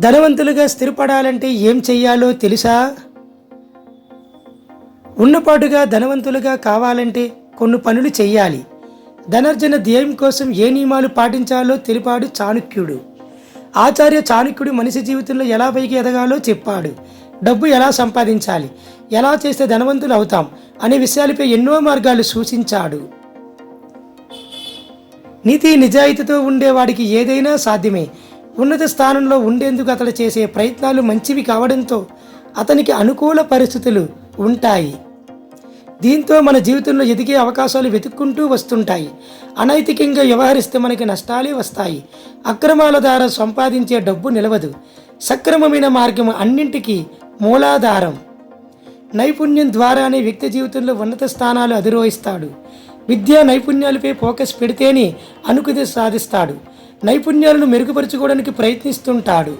ధనవంతులుగా స్థిరపడాలంటే ఏం చెయ్యాలో తెలుసా? ఉన్నపాటుగా ధనవంతులుగా కావాలంటే కొన్ని పనులు చెయ్యాలి. ధనార్జన ధ్యేయం కోసం ఏ నియమాలు పాటించాలో తెలిపాడు చాణుక్యుడు. ఆచార్య చాణుక్యుడు మనిషి జీవితంలో ఎలా పైకి ఎదగాలో చెప్పాడు. డబ్బు ఎలా సంపాదించాలి? ఎలా చేస్తే ధనవంతులు అవుతాం? అనే విషయాలపై ఎన్నో మార్గాలు సూచించాడు. నీతి నిజాయితీతో ఉండేవాడికి ఏదైనా సాధ్యమే. ఉన్నత స్థానంలో ఉండేందుకు అతడు చేసే ప్రయత్నాలు మంచివి కావడంతో అతనికి అనుకూల పరిస్థితులు ఉంటాయి. దీంతో మన జీవితంలో ఎదిగే అవకాశాలు వెతుక్కుంటూ వస్తుంటాయి. అనైతికంగా వ్యవహరిస్తే మనకి నష్టాలే వస్తాయి. అక్రమాల ద్వారా సంపాదించే డబ్బు నిలవదు. సక్రమమైన మార్గం అన్నింటికీ మూలాధారం. నైపుణ్యం ద్వారానే వ్యక్తి జీవితంలో ఉన్నత స్థానాలు అధిరోహిస్తాడు. విద్యా నైపుణ్యాలపై ఫోకస్ పెడితేనే అనుకుది సాధిస్తాడు. నైపుణ్యాలను మెరుగుపరుచుకోవడానికి ప్రయత్నిస్తుంటాడు.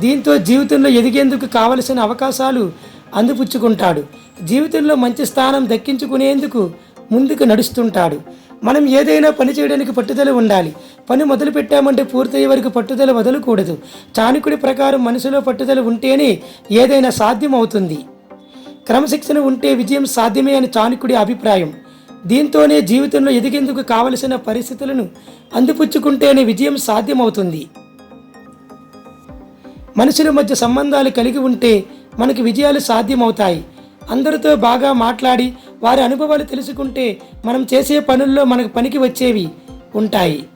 దీంతో జీవితంలో ఎదిగేందుకు కావలసిన అవకాశాలు అందిపుచ్చుకుంటాడు. జీవితంలో మంచి స్థానం దక్కించుకునేందుకు ముందుకు నడుస్తుంటాడు. మనం ఏదైనా పని చేయడానికి పట్టుదల ఉండాలి. పని మొదలు పెట్టామంటే పూర్తయ్యే వరకు పట్టుదల వదలకూడదు. చాణకుడి ప్రకారం మనసులో పట్టుదల ఉంటేనే ఏదైనా సాధ్యం అవుతుంది క్రమశిక్షణ ఉంటే విజయం సాధ్యమే అని చాణకుడి అభిప్రాయం. దీంతోనే జీవితంలో ఎదిగేందుకు కావలసిన పరిస్థితులను అందిపుచ్చుకుంటేనే విజయం సాధ్యమవుతుంది. మనుషుల మధ్య సంబంధాలు కలిగి ఉంటే మనకి విజయాలు సాధ్యమవుతాయి. అందరితో బాగా మాట్లాడి వారి అనుభవాలు తెలుసుకుంటే మనం చేసే పనుల్లో మనకు పనికి వచ్చేవి ఉంటాయి.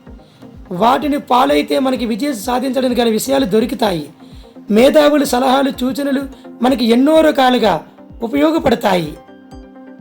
వాటిని పాలైతే మనకి విజయం సాధించడానికి గల విషయాలు దొరుకుతాయి. మేధావులు సలహాలు సూచనలు మనకి ఎన్నో రకాలుగా ఉపయోగపడతాయి.